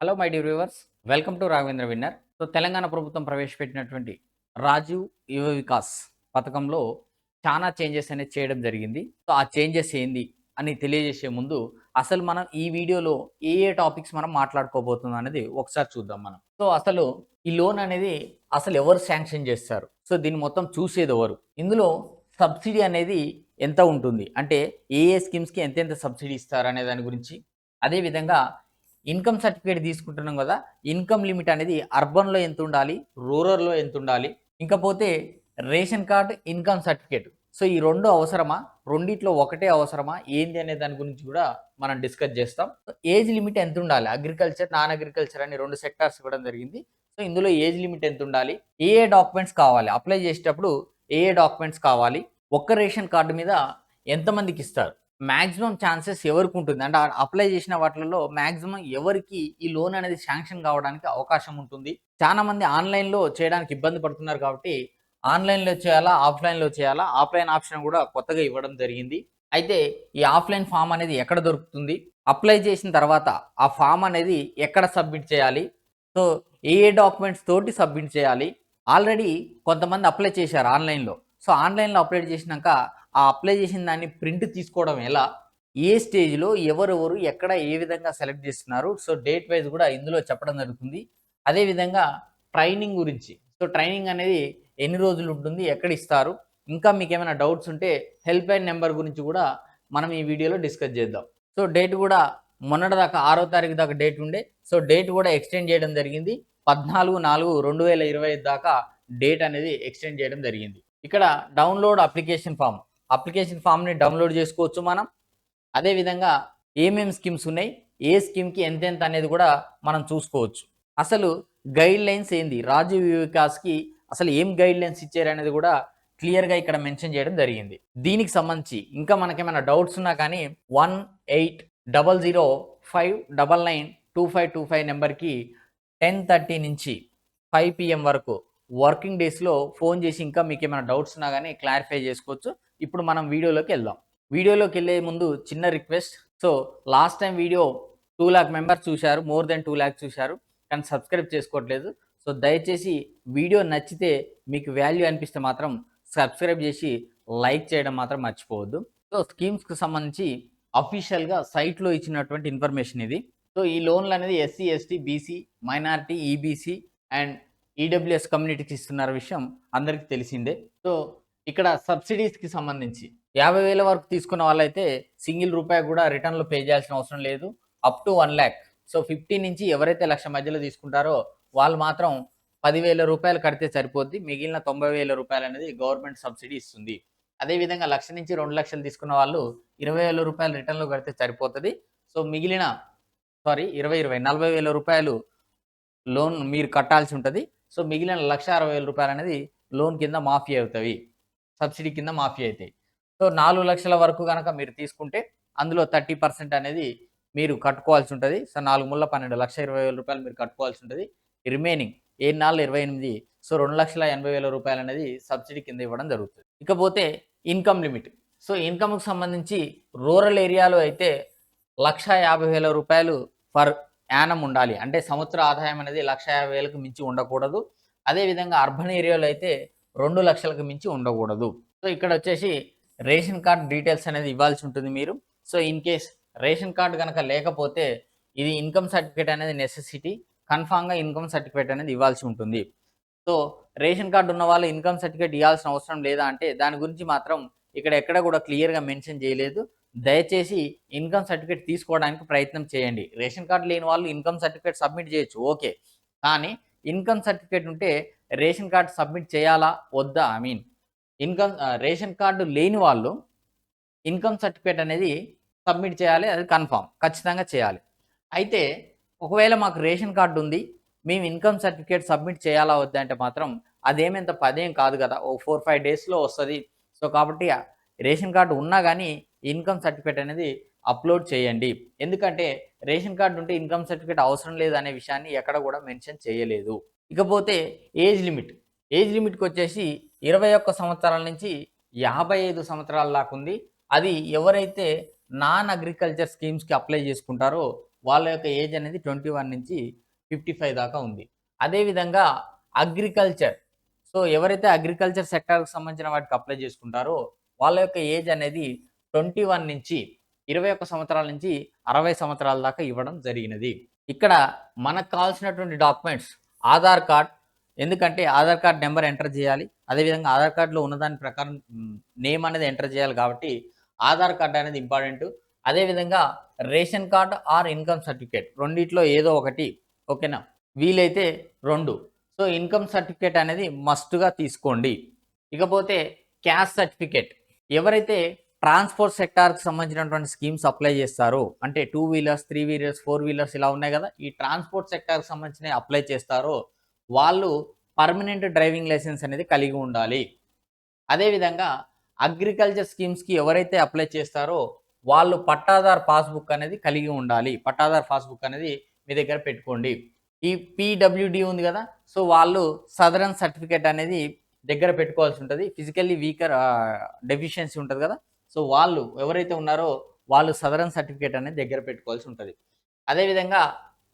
Hello my dear viewers welcome to Raghavendra winner so Telangana ప్రభుత్వం ప్రవేశపెట్టినటువంటి రాజీవ్ యువ వికాస్ పథకంలో చాలా చేంజెస్ అనేది చేయడం జరిగింది. సో ఆ చేంజెస్ ఏంది అని తెలియజేసే ముందు అసలు మనం ఈ వీడియోలో ఏ ఏ టాపిక్స్ మనం మాట్లాడుకోబోతున్నాం అనేది ఒకసారి చూద్దాం మనం. సో అసలు ఈ లోన్ అనేది అసలు ఎవరు శాంక్షన్ చేస్తారు? సో దీన్ని మొత్తం చూసేది ఎవరు? ఇందులో సబ్సిడీ అనేది ఎంత ఉంటుంది? అంటే ఏ ఏ స్కీమ్స్కి ఎంతెంత సబ్సిడీ ఇస్తారు అనే దాని గురించి. అదేవిధంగా ఇన్కమ్ సర్టిఫికేట్ తీసుకుంటున్నాం కదా ఇన్కమ్ లిమిట్ అనేది అర్బన్లో ఎంత ఉండాలి రూరల్లో ఎంత ఉండాలి ఇంకపోతే ration card income certificate. So ఈ రెండు అవసరమా? రెండిట్లో ఒకటే అవసరమా? ఏంది అనే దాని గురించి కూడా మనం డిస్కస్ చేస్తాం. ఏజ్ లిమిట్ ఎంత ఉండాలి? అగ్రికల్చర్ నాన్ అగ్రికల్చర్ అని రెండు సెక్టార్స్ ఇవ్వడం జరిగింది. సో ఇందులో ఏజ్ లిమిట్ ఎంత ఉండాలి? ఏ ఏ డాక్యుమెంట్స్ కావాలి? అప్లై చేసేటప్పుడు ఏ ఏ డాక్యుమెంట్స్ కావాలి? ఒక్క రేషన్ కార్డు మీద ఎంతమందికి ఇస్తారు? మ్యాక్సిమం ఛాన్సెస్ ఎవరికి ఉంటుంది? అంటే అప్లై చేసిన వాటిల్లో మ్యాక్సిమం ఎవరికి ఈ లోన్ అనేది శాంక్షన్ కావడానికి అవకాశం ఉంటుంది? చాలా మంది ఆన్లైన్లో చేయడానికి ఇబ్బంది పడుతున్నారు కాబట్టి ఆన్లైన్లో చేయాలా ఆఫ్లైన్లో చేయాలా? ఆఫ్లైన్ ఆప్షన్ కూడా కొత్తగా ఇవ్వడం జరిగింది. అయితే ఈ ఆఫ్లైన్ ఫామ్ అనేది ఎక్కడ దొరుకుతుంది? అప్లై చేసిన తర్వాత ఆ ఫామ్ అనేది ఎక్కడ సబ్మిట్ చేయాలి? సో ఏ ఏ డాక్యుమెంట్స్ తోటి సబ్మిట్ చేయాలి? ఆల్రెడీ కొంతమంది అప్లై చేశారు ఆన్లైన్లో. సో ఆన్లైన్లో అప్లై చేసినాక ఆ అప్లై చేసిన దాన్ని ప్రింట్ తీసుకోవడం ఎలా? ఏ స్టేజ్లో ఎవరెవరు ఎక్కడ ఏ విధంగా సెలెక్ట్ చేస్తున్నారు? సో డేట్ వైజ్ కూడా ఇందులో చెప్పడం జరుగుతుంది. అదేవిధంగా ట్రైనింగ్ గురించి. సో ట్రైనింగ్ అనేది ఎన్ని రోజులు ఉంటుంది? ఎక్కడ ఇస్తారు? ఇంకా మీకు ఏమైనా డౌట్స్ ఉంటే హెల్ప్ లైన్ నెంబర్ గురించి కూడా మనం ఈ వీడియోలో డిస్కస్ చేద్దాం. సో డేట్ కూడా మొన్నటి దాకా ఆరో తారీఖు దాకా డేట్ ఉండే. సో డేట్ కూడా ఎక్స్టెండ్ చేయడం జరిగింది. పద్నాలుగు నాలుగు రెండు వేల ఇరవై దాకా డేట్ అనేది ఎక్స్టెండ్ చేయడం జరిగింది. ఇక్కడ డౌన్లోడ్ అప్లికేషన్ ఫామ్. అప్లికేషన్ ఫామ్ని డౌన్లోడ్ చేసుకోవచ్చు మనం. అదేవిధంగా ఏమేమి స్కీమ్స్ ఉన్నాయి ఏ స్కీమ్కి ఎంతెంత అనేది కూడా మనం చూసుకోవచ్చు. అసలు గైడ్ లైన్స్ ఏంది? రాజీవ్ వికాస్కి అసలు ఏం గైడ్ లైన్స్ ఇచ్చారు అనేది కూడా క్లియర్గా ఇక్కడ మెన్షన్ చేయడం జరిగింది. దీనికి సంబంధించి ఇంకా మనకేమైనా డౌట్స్ ఉన్నా కానీ one eight double zero five double nine two five two five నెంబర్కి టెన్ థర్టీ నుంచి ఫైవ్ పిఎం వరకు వర్కింగ్ డేస్లో ఫోన్ చేసి ఇంకా మీకు ఏమైనా డౌట్స్ ఉన్నా కానీ క్లారిఫై చేసుకోవచ్చు. ఇప్పుడు మనం వీడియోలోకి వెళ్దాం. వీడియోలోకి వెళ్ళే ముందు చిన్న request. So last time video two lakh members చూశారు మోర్ దెన్ టూ ల్యాక్ చూశారు కానీ సబ్స్క్రైబ్ చేసుకోవట్లేదు. సో దయచేసి వీడియో నచ్చితే మీకు వాల్యూ అనిపిస్తే మాత్రం సబ్స్క్రైబ్ చేసి లైక్ చేయడం మాత్రం మర్చిపోవద్దు. సో స్కీమ్స్కి సంబంధించి అఫీషియల్గా సైట్లో ఇచ్చినటువంటి ఇన్ఫర్మేషన్ ఇది. సో ఈ లోన్లు అనేది SC ST BC minority EBC and EWS కమ్యూనిటీకి ఇస్తున్న విషయం అందరికీ తెలిసిందే. సో ఇక్కడ సబ్సిడీస్కి సంబంధించి యాభై వేల వరకు తీసుకున్న వాళ్ళైతే సింగిల్ రూపాయి కూడా రిటర్న్లో పే చేయాల్సిన అవసరం లేదు. Up to one lakh. So fifty నుంచి ఎవరైతే లక్ష మధ్యలో తీసుకుంటారో వాళ్ళు మాత్రం పదివేల రూపాయలు కడితే సరిపోద్ది. మిగిలిన తొంభై వేల రూపాయలు అనేది గవర్నమెంట్ సబ్సిడీ ఇస్తుంది. అదేవిధంగా లక్ష నుంచి రెండు లక్షలు తీసుకున్న వాళ్ళు ఇరవై వేల రూపాయలు రిటర్న్లో కడితే సరిపోతుంది. సో మిగిలిన సారీ ఇరవై ఇరవై నలభై వేల రూపాయలు లోన్ మీరు కట్టాల్సి ఉంటుంది. సో మిగిలిన లక్ష అరవై వేల రూపాయలు అనేది లోన్ కింద మాఫీ అవుతాయి సబ్సిడీ కింద మాఫీ అవుతాయి సో నాలుగు లక్షల వరకు కనుక మీరు తీసుకుంటే అందులో థర్టీ పర్సెంట్ అనేది మీరు కట్టుకోవాల్సి ఉంటుంది. సో నాలుగు ముళ్ళ పన్నెండు లక్ష ఇరవై వేల రూపాయలు మీరు కట్టుకోవాల్సి ఉంటుంది. రిమైనింగ్ ఏ నాలుగు ఇరవై ఎనిమిది సో రెండు లక్షల ఎనభై వేల రూపాయలు అనేది సబ్సిడీ కింద ఇవ్వడం జరుగుతుంది. ఇకపోతే ఇన్కమ్ లిమిట్. సో ఇన్కమ్కి సంబంధించి రూరల్ ఏరియాలో అయితే లక్ష యాభై వేల రూపాయలు ఫర్ యానం ఉండాలి. అంటే సంవత్సర ఆదాయం అనేది లక్ష యాభై వేలకు మించి ఉండకూడదు. అదేవిధంగా అర్బన్ ఏరియాలో అయితే రెండు లక్షలకు మించి ఉండకూడదు. సో ఇక్కడ వచ్చేసి రేషన్ కార్డ్ డీటెయిల్స్ అనేది ఇవ్వాల్సి ఉంటుంది మీరు. So in case ration card కనుక లేకపోతే ఇది ఇన్కమ్ సర్టిఫికేట్ అనేది నెసెసిటీ కన్ఫామ్గా ఇన్కమ్ సర్టిఫికేట్ అనేది ఇవ్వాల్సి ఉంటుంది. సో రేషన్ కార్డు ఉన్న వాళ్ళు ఇన్కమ్ సర్టిఫికేట్ ఇవ్వాల్సిన అవసరం లేదా అంటే దాని గురించి మాత్రం ఇక్కడ ఎక్కడ కూడా క్లియర్గా మెన్షన్ చేయలేదు. దయచేసి ఇన్కమ్ సర్టిఫికేట్ తీసుకోవడానికి ప్రయత్నం చేయండి. రేషన్ కార్డు లేని వాళ్ళు ఇన్కమ్ సర్టిఫికేట్ సబ్మిట్ చేయొచ్చు ఓకే. కానీ ఇన్కమ్ సర్టిఫికేట్ ఉంటే రేషన్ కార్డు సబ్మిట్ చేయాలా? వద్దా? I mean income ration card లేని వాళ్ళు ఇన్కమ్ సర్టిఫికేట్ అనేది సబ్మిట్ చేయాలి అది కన్ఫామ్ ఖచ్చితంగా చేయాలి. అయితే ఒకవేళ మాకు రేషన్ కార్డు ఉంది మేము ఇన్కమ్ సర్టిఫికేట్ సబ్మిట్ చేయాలా వద్దా అంటే మాత్రం అదేమంత పదేం కాదు కదా. ఓ ఫోర్ ఫైవ్ డేస్లో వస్తుంది. సో కాబట్టి రేషన్ కార్డు ఉన్నా కానీ ఇన్కమ్ సర్టిఫికేట్ అనేది అప్లోడ్ చేయండి. ఎందుకంటే రేషన్ కార్డు ఉంటే ఇన్కమ్ సర్టిఫికేట్ అవసరం లేదు అనే విషయాన్ని ఎక్కడ కూడా మెన్షన్ చేయలేదు. ఇకపోతే ఏజ్ లిమిట్. ఏజ్ లిమిట్కి వచ్చేసి ఇరవై ఒక్క సంవత్సరాల నుంచి యాభై ఐదు సంవత్సరాల దాకా ఉంది. అది ఎవరైతే నాన్ అగ్రికల్చర్ స్కీమ్స్కి అప్లై చేసుకుంటారో వాళ్ళ యొక్క ఏజ్ అనేది ట్వంటీ వన్ నుంచి ఫిఫ్టీ ఫైవ్ దాకా ఉంది. అదేవిధంగా అగ్రికల్చర్. సో ఎవరైతే అగ్రికల్చర్ సెక్టార్కి సంబంధించిన వాటికి అప్లై చేసుకుంటారో వాళ్ళ యొక్క ఏజ్ అనేది ట్వంటీ వన్ నుంచి ఇరవై ఒక్క సంవత్సరాల నుంచి అరవై సంవత్సరాల దాకా ఇవ్వడం జరిగినది. ఇక్కడ మనకు కావాల్సినటువంటి డాక్యుమెంట్స్ ఆధార్ కార్డ్ ఎందుకంటే ఆధార్ కార్డ్ నెంబర్ ఎంటర్ చేయాలి. అదేవిధంగా ఆధార్ కార్డులో ఉన్నదాని ప్రకారం నేమ్ అనేది ఎంటర్ చేయాలి కాబట్టి ఆధార్ కార్డ్ అనేది ఇంపార్టెంట్. అదేవిధంగా ration card or income certificate రెండిట్లో ఏదో ఒకటి ఓకేనా? వీలైతే రెండు. సో ఇన్కమ్ సర్టిఫికేట్ అనేది మస్ట్గా తీసుకోండి. ఇకపోతే క్యాష్ సర్టిఫికేట్. ఎవరైతే ట్రాన్స్పోర్ట్ సెక్టార్కి సంబంధించినటువంటి స్కీమ్స్ అప్లై చేస్తారు. అంటే two wheelers three wheelers four wheelers ఇలా ఉన్నాయి కదా. ఈ ట్రాన్స్పోర్ట్ సెక్టార్కి సంబంధించిన అప్లై చేస్తారో. వాళ్ళు పర్మనెంట్ డ్రైవింగ్ లైసెన్స్ అనేది కలిగి ఉండాలి. అదేవిధంగా అగ్రికల్చర్ స్కీమ్స్కి ఎవరైతే అప్లై చేస్తారో వాళ్ళు పట్టాదార్ పాస్బుక్ అనేది కలిగి ఉండాలి. పట్టాదార్ పాస్బుక్ అనేది మీ దగ్గర పెట్టుకోండి. ఈ పీడబ్ల్యూడి ఉంది కదా. సో వాళ్ళు సదరన్ సర్టిఫికేట్ అనేది దగ్గర పెట్టుకోవాల్సి ఉంటుంది. ఫిజికల్లీ వీకర్ డెఫిషియన్సీ ఉంటుంది కదా. సో వాళ్ళు ఎవరైతే ఉన్నారో వాళ్ళు సదరన్ సర్టిఫికేట్ అనేది దగ్గర పెట్టుకోవాల్సి ఉంటుంది. అదేవిధంగా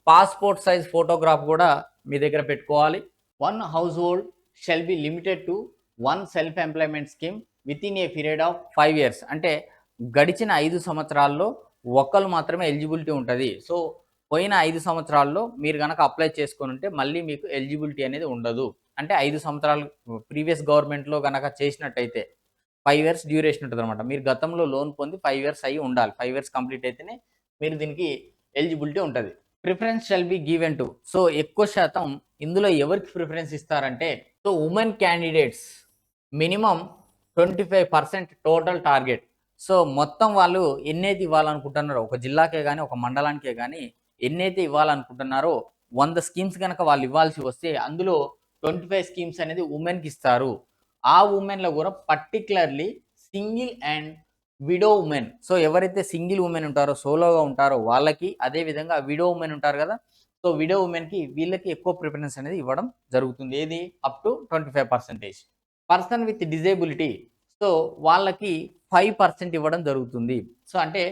పాస్పోర్ట్ సైజ్ ఫోటోగ్రాఫ్ కూడా మీ దగ్గర పెట్టుకోవాలి. One household shall be limited to one self employment scheme within a period of five years. అంటే గడిచిన ఐదు సంవత్సరాల్లో ఒక్కరు మాత్రమే ఎలిజిబిలిటీ ఉంటుంది. సో పోయిన ఐదు సంవత్సరాల్లో మీరు కనుక అప్లై చేసుకొని ఉంటే మళ్ళీ మీకు ఎలిజిబిలిటీ అనేది ఉండదు. అంటే ఐదు సంవత్సరాలు ప్రీవియస్ గవర్నమెంట్లో కనుక చేసినట్టయితే ఫైవ్ ఇయర్స్ డ్యూరేషన్ ఉంటుంది అనమాట మీరు గతంలో లోన్ పొంది ఫైవ్ ఇయర్స్ అయ్యి ఉండాలి. ఫైవ్ ఇయర్స్ కంప్లీట్ అయితేనే మీరు దీనికి ఎలిజిబిలిటీ ఉంటుంది. Preference shall be given to. So ఎక్కువ శాతం ఇందులో ఎవరికి ప్రిఫరెన్స్ ఇస్తారంటే so women candidates minimum twenty five percent total target. So మొత్తం వాళ్ళు ఎన్నైతే ఇవ్వాలనుకుంటున్నారో ఒక జిల్లాకే కానీ ఒక మండలానికే కానీ ఎన్నైతే ఇవ్వాలనుకుంటున్నారో వంద స్కీమ్స్ కనుక వాళ్ళు ఇవ్వాల్సి వస్తే అందులో ట్వంటీ ఫైవ్ స్కీమ్స్ అనేది ఉమెన్కి ఇస్తారు. ఆ ఉమెన్లో కూడా particularly single and widow women so ఎవరైతే సింగిల్ ఉమెన్ ఉంటారో సోలోగా ఉంటారో వాళ్ళకి అదే విధంగా విడో ఉమెన్ ఉంటారు కదా. సో విడో ఉమెన్కి వీళ్ళకి ఎక్కువ ప్రిఫరెన్స్ అనేది ఇవ్వడం జరుగుతుంది. ఏది? Up to twenty five percentage person with disability so వాళ్ళకి ఫైవ్ పర్సెంట్ ఇవ్వడం జరుగుతుంది. సో అంటే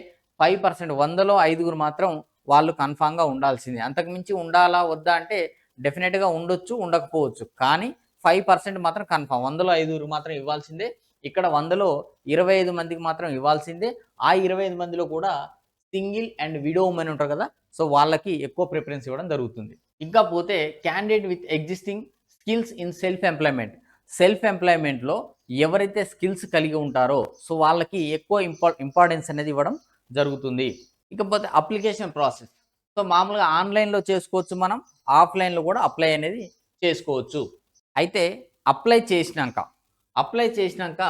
ఫైవ్ పర్సెంట్ వందలో ఐదుగురు మాత్రం వాళ్ళు కన్ఫామ్గా ఉండాల్సిందే. అంతకుమించి ఉండాలా వద్దా అంటే డెఫినెట్గా ఉండొచ్చు ఉండకపోవచ్చు. కానీ ఫైవ్ పర్సెంట్ మాత్రం కన్ఫామ్. వందలో ఐదుగురు మాత్రం ఇవ్వాల్సిందే. ఇక్కడ వందలో ఇరవై ఐదు మందికి మాత్రం ఇవ్వాల్సిందే. ఆ ఇరవై ఐదు మందిలో కూడా సింగిల్ అండ్ విడో ఉమెన్ ఉంటారు కదా సో వాళ్ళకి ఎక్కువ ప్రిఫరెన్స్ ఇవ్వడం జరుగుతుంది. ఇంకా పోతే candidate with existing skills in self employment self ఎంప్లాయ్మెంట్లో ఎవరైతే స్కిల్స్ కలిగి ఉంటారో సో వాళ్ళకి ఎక్కువ ఇంపా ఇంపార్టెన్స్ అనేది ఇవ్వడం జరుగుతుంది. ఇకపోతే అప్లికేషన్ ప్రాసెస్. సో మామూలుగా ఆన్లైన్లో చేసుకోవచ్చు మనం ఆఫ్లైన్లో కూడా అప్లై అనేది చేసుకోవచ్చు. అయితే అప్లై చేసినాక అప్లై చేసినాక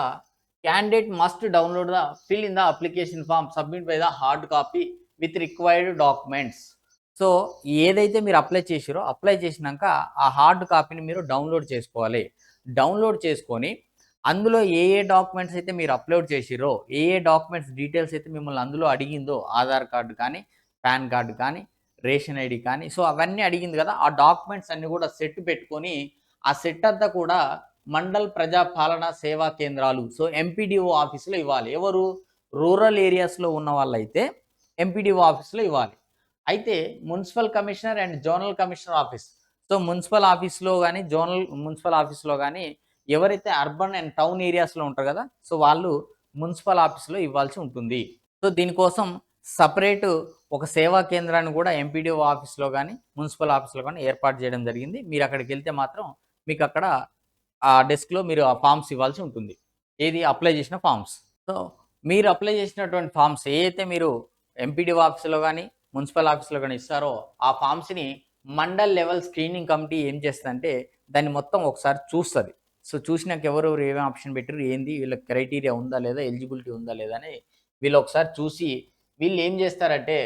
candidate must download the fill in the application form submit by the hard copy with required documents so ఏదైతే మీరు అప్లై చేసిరో అప్లై చేసినాక ఆ హార్డ్ కాపీని మీరు డౌన్లోడ్ చేసుకోవాలి. డౌన్లోడ్ చేసుకొని అందులో ఏ ఏ డాక్యుమెంట్స్ అయితే మీరు అప్లోడ్ చేసిరో ఏ ఏ డాక్యుమెంట్స్ డీటెయిల్స్ అయితే మిమ్మల్ని అందులో అడిగిందో ఆధార్ కార్డు కానీ పాన్ కార్డు కానీ రేషన్ ఐడి కానీ సో అవన్నీ అడిగింది కదా ఆ డాక్యుమెంట్స్ అన్నీ కూడా సెట్ పెట్టుకొని ఆ సెట్ అంతా కూడా మండల్ ప్రజా పాలన సేవా కేంద్రాలు. సో ఎంపీడీఓ ఆఫీసులో ఇవ్వాలి. ఎవరు? రూరల్ ఏరియాస్లో ఉన్న వాళ్ళైతే ఎంపీడీఓ ఆఫీస్లో ఇవ్వాలి. అయితే municipal commissioner and zonal commissioner office. So municipal ఆఫీస్లో కానీ జోనల్ మున్సిపల్ ఆఫీస్లో కానీ ఎవరైతే అర్బన్ అండ్ టౌన్ ఏరియాస్లో ఉంటారు కదా సో వాళ్ళు మున్సిపల్ ఆఫీస్లో ఇవ్వాల్సి ఉంటుంది. సో దీనికోసం సపరేట్ ఒక సేవా కేంద్రాన్ని కూడా ఎంపీడీఓ ఆఫీస్లో కానీ మున్సిపల్ ఆఫీస్లో కానీ ఏర్పాటు చేయడం జరిగింది. మీరు అక్కడికి వెళ్తే మాత్రం మీకు అక్కడ ఆ డెస్క్లో మీరు ఆ ఫామ్స్ ఇవ్వాల్సి ఉంటుంది. ఏది అప్లై చేసిన ఫామ్స్. సో మీరు అప్లై చేసినటువంటి ఫామ్స్ ఏదైతే మీరు ఎంపీడీ ఆఫీస్లో కానీ మున్సిపల్ ఆఫీస్లో కానీ ఇస్తారో ఆ ఫామ్స్ని మండల్ లెవెల్ స్క్రీనింగ్ కమిటీ ఏం చేస్తుందంటే దాన్ని మొత్తం ఒకసారి చూస్తుంది. సో చూసినాక ఎవరెవరు ఏమేమి ఆప్షన్ పెట్టారు ఏంది వీళ్ళ క్రైటీరియా ఉందా లేదా ఎలిజిబిలిటీ ఉందా లేదా అని వీళ్ళు ఒకసారి చూసి వీళ్ళు ఏం చేస్తారంటే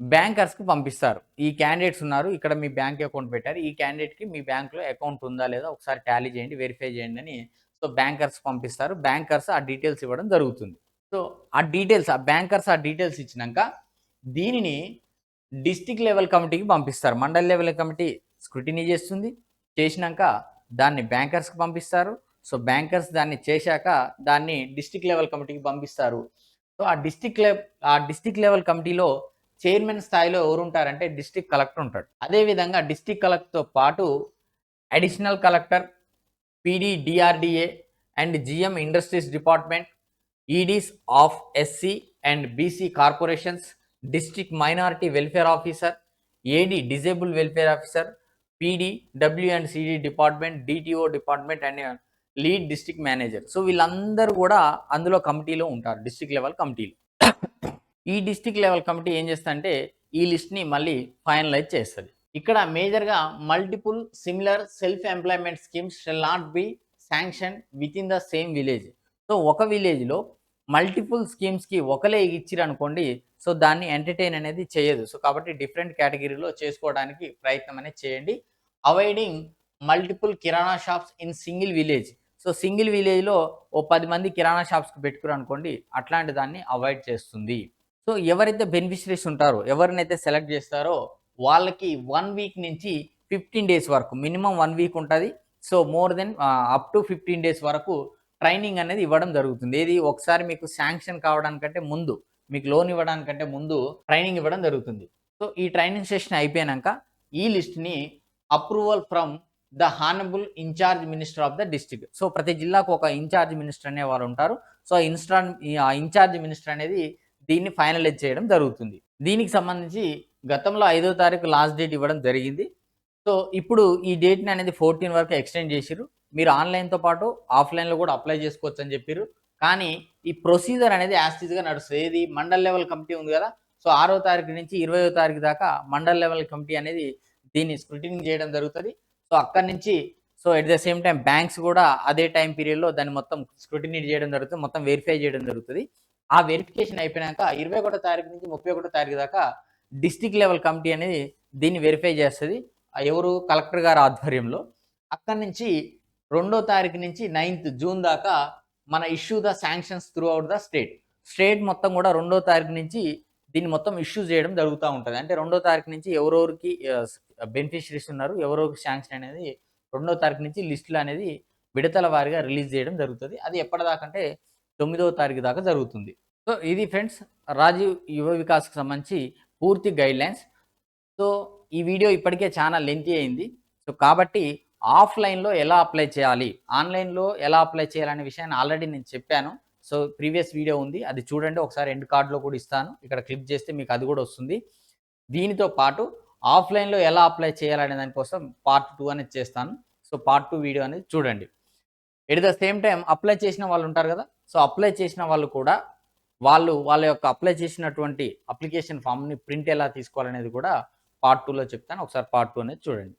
బ్యాంకర్స్కి పంపిస్తారు. ఈ క్యాండిడేట్స్ ఉన్నారు ఇక్కడ మీ బ్యాంక్ అకౌంట్ పెట్టారు ఈ క్యాండిడేట్కి మీ బ్యాంక్లో అకౌంట్ ఉందా లేదా ఒకసారి టాలీ చేయండి వెరిఫై చేయండి అని సో బ్యాంకర్స్ పంపిస్తారు. బ్యాంకర్స్ ఆ డీటెయిల్స్ ఇవ్వడం జరుగుతుంది. సో ఆ డీటెయిల్స్ ఆ బ్యాంకర్స్ ఆ డీటెయిల్స్ ఇచ్చినాక దీనిని డిస్టిక్ లెవెల్ కమిటీకి పంపిస్తారు. మండల్ లెవెల్ కమిటీ స్క్రూటినీ చేస్తుంది. చేసినాక దాన్ని బ్యాంకర్స్కి పంపిస్తారు. సో బ్యాంకర్స్ దాన్ని చేశాక దాన్ని డిస్టిక్ లెవెల్ కమిటీకి పంపిస్తారు. సో ఆ డిస్టిక్ లెవెల్ ఆ డిస్టిక్ లెవెల్ కమిటీలో చైర్మన్ స్థాయిలో ఎవరు ఉంటారంటే డిస్ట్రిక్ట్ కలెక్టర్ ఉంటాడు. అదేవిధంగా డిస్టిక్ కలెక్టర్తో పాటు additional collector PD DRDA and GM industries department EDs of SC and BC corporations district minority welfare officer AD disable welfare officer PD W and CD department DTO department and lead district manager. So వీళ్ళందరూ కూడా అందులో కమిటీలో ఉంటారు district level కమిటీలో. ఈ district level committee ఏం చేస్తుందంటే ఈ లిస్ట్ని మళ్ళీ ఫైనలైజ్ చేస్తుంది. ఇక్కడ మేజర్గా multiple similar self employment schemes shall not be sanction with in the same village. So ఒక విలేజ్లో మల్టిపుల్ స్కీమ్స్కి ఒకలే ఇచ్చిరనుకోండి సో దాన్ని ఎంటర్టైన్ అనేది చేయదు. సో కాబట్టి డిఫరెంట్ కేటగిరీలో చేసుకోవడానికి ప్రయత్నం అనేది చేయండి. Avoiding multiple kirana shops in single village. So single విలేజ్లో ఓ పది మంది కిరాణా షాప్స్కి పెట్టుకురనుకోండి అట్లాంటి దాన్ని అవాయిడ్ చేస్తుంది. సో ఎవరైతే బెనిఫిషరీస్ ఉంటారో ఎవరినైతే సెలెక్ట్ చేస్తారో వాళ్ళకి వన్ వీక్ నుంచి ఫిఫ్టీన్ డేస్ వరకు మినిమం వన్ వీక్ ఉంటుంది. So more than up to fifteen days వరకు ట్రైనింగ్ అనేది ఇవ్వడం జరుగుతుంది. ఏది ఒకసారి మీకు శాంక్షన్ కావడానికంటే ముందు మీకు లోన్ ఇవ్వడానికంటే ముందు ట్రైనింగ్ ఇవ్వడం జరుగుతుంది. సో ఈ ట్రైనింగ్ సెషన్ అయిపోయాక ఈ లిస్ట్ని approval from the honourable incharge minister of the district. So ప్రతి జిల్లాకు ఒక ఇన్ఛార్జ్ మినిస్టర్ అనే వారు ఉంటారు. సో ఇన్స్టా ఇన్ఛార్జ్ మినిస్టర్ అనేది దీన్ని ఫైనలైజ్ చేయడం జరుగుతుంది. దీనికి సంబంధించి గతంలో ఐదో తారీఖు లాస్ట్ డేట్ ఇవ్వడం జరిగింది. సో ఇప్పుడు ఈ డేట్ని అనేది ఫోర్టీన్ వరకు ఎక్స్టెండ్ చేసిరు మీరు ఆన్లైన్తో పాటు ఆఫ్లైన్లో కూడా అప్లై చేసుకోవచ్చు అని చెప్పారు కానీ ఈ ప్రొసీజర్ అనేది యాస్టీజ్గా నడుస్తుంది. ఏది? మండల్ లెవెల్ కమిటీ ఉంది కదా. సో ఆరో తారీఖు నుంచి ఇరవయో తారీఖు దాకా మండల్ లెవెల్ కమిటీ అనేది దీన్ని స్క్రూటినీ చేయడం జరుగుతుంది. సో అక్కడి నుంచి so at the same time banks కూడా అదే టైం పీరియడ్లో దాన్ని మొత్తం స్క్రూటినీ చేయడం జరుగుతుంది. మొత్తం వెరిఫై చేయడం జరుగుతుంది. ఆ వెరిఫికేషన్ అయిపోయినాక ఇరవై ఒకటో తారీఖు నుంచి ముప్పై ఒకటో తారీఖు దాకా డిస్టిక్ లెవెల్ కమిటీ అనేది దీన్ని వెరిఫై చేస్తుంది. ఎవరు? కలెక్టర్ గారి ఆధ్వర్యంలో. అక్కడి నుంచి రెండో తారీఖు నుంచి నైన్త్ జూన్ దాకా మన issue the sanctions throughout the state state మొత్తం కూడా రెండో తారీఖు నుంచి దీన్ని మొత్తం ఇష్యూ చేయడం జరుగుతూ ఉంటుంది. అంటే రెండో తారీఖు నుంచి ఎవరెవరికి బెనిఫిషరీస్ ఉన్నారు ఎవరెవరికి శాంక్షన్ అనేది రెండో తారీఖు నుంచి లిస్టులు అనేది విడతల వారిగా రిలీజ్ చేయడం జరుగుతుంది. అది ఎప్పటిదాకంటే తొమ్మిదవ తారీఖు దాకా జరుగుతుంది. సో ఇది ఫ్రెండ్స్ రాజీవ్ యువ వికాస్కి సంబంధించి పూర్తి గైడ్లైన్స్. సో ఈ వీడియో ఇప్పటికే చాలా లెంతి అయింది. సో కాబట్టి ఆఫ్లైన్లో ఎలా అప్లై చేయాలి ఆన్లైన్లో ఎలా అప్లై చేయాలనే విషయాన్ని ఆల్రెడీ నేను చెప్పాను. సో ప్రీవియస్ వీడియో ఉంది అది చూడండి ఒకసారి ఎండ్ కార్డులో కూడా ఇస్తాను. ఇక్కడ క్లిక్ చేస్తే మీకు అది కూడా వస్తుంది. దీనితో పాటు ఆఫ్లైన్లో ఎలా అప్లై చేయాలనే దానికోసం పార్ట్ టూ అనేది చేస్తాను. సో పార్ట్ టూ వీడియో అనేది చూడండి. At the same time apply చేసిన వాళ్ళు ఉంటారు కదా సో అప్లై చేసిన వాళ్ళు కూడా వాళ్ళు వాళ్ళ యొక్క అప్లై చేసినటువంటి అప్లికేషన్ ఫామ్ని ప్రింట్ ఎలా తీసుకోవాలనేది కూడా పార్ట్ టూలో చెప్తాను. ఒకసారి పార్ట్ టూ అనేది చూడండి.